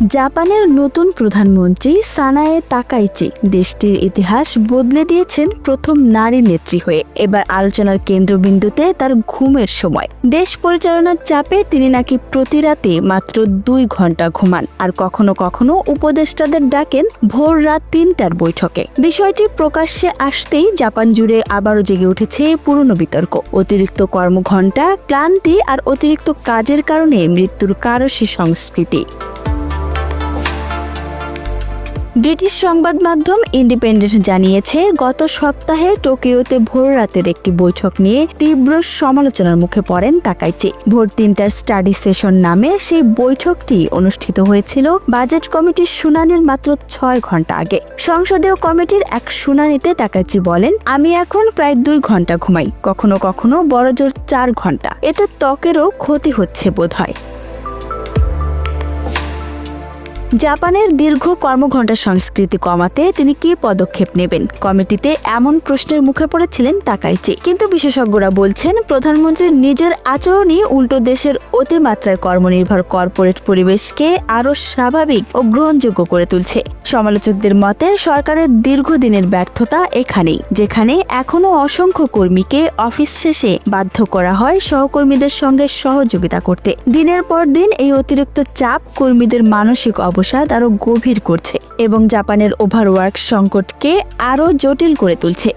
জাপানের নতুন প্রধানমন্ত্রী সানায়ে তাকাইচি দেশটির ইতিহাস বদলে দিয়েছেন প্রথম নারী নেত্রী হয়ে। এবার আলোচনার কেন্দ্রবিন্দুতে তার ঘুমের সময়। দেশ পরিচালনার চাপে তিনি নাকি প্রতি রাতে মাত্র দুই ঘণ্টা ঘুমান। আর কখনো কখনো উপদেষ্টাদের ডাকেন ভোর রাত তিনটার বৈঠকে। বিষয়টি প্রকাশ্যে আসতেই জাপান জুড়ে আবারও জেগে উঠেছে পুরনো বিতর্ক। অতিরিক্ত কর্মঘণ্টা, ক্লান্তি আর অতিরিক্ত কাজের কারণে মৃত্যুর কারসী সংস্কৃতি। ব্রিটিশ সংবাদ মাধ্যম ইন্ডিপেন্ডেন্ট জানিয়েছে, গত সপ্তাহে টোকিওতে ভোর রাতের একটি বৈঠক নিয়ে তীব্র সমালোচনার মুখে পড়েন তাকাইচি। ভোর তিনটার স্টাডি সেশন নামে সেই বৈঠকটি অনুষ্ঠিত হয়েছিল। বাজেট কমিটির শুনানির মাত্র ছয় ঘণ্টা আগে। সংসদীয় কমিটির এক শুনানিতে তাকাইচি বলেন, আমি এখন প্রায় দুই ঘণ্টা ঘুমাই, কখনো কখনো বড়জোর চার ঘণ্টা এতে ত্বকেরও ক্ষতি হচ্ছে বোধহয়। জাপানের দীর্ঘ কর্মঘণ্টা সংস্কৃতি কমাতে তিনি কি পদক্ষেপ নেবেন? কমিটিতে এমন প্রশ্নের মুখে পড়েছিলেন তাকাইচি। কিন্তু বিশেষজ্ঞরা বলছেন, প্রধানমন্ত্রীর নিজের আচরণই উল্টো দেশের অতিমাত্রায় কর্মনির্ভর কর্পোরেট পরিবেশকে আরও স্বাভাবিক ও গ্রহণযোগ্য করে তুলছে। সমালোচকদের মতে, সরকারের দীর্ঘদিনের ব্যর্থতা এখানেই, যেখানে এখনও অসংখ্য কর্মীকে অফিস শেষে বাধ্য করা হয় সহকর্মীদের সঙ্গে সহযোগিতা করতে। দিনের পর দিন এই অতিরিক্ত চাপ কর্মীদের মানসিক অবসাদ আরও গভীর করছে এবং জাপানের ওভারওয়ার্ক সংকটকে আরও জটিল করে তুলছে।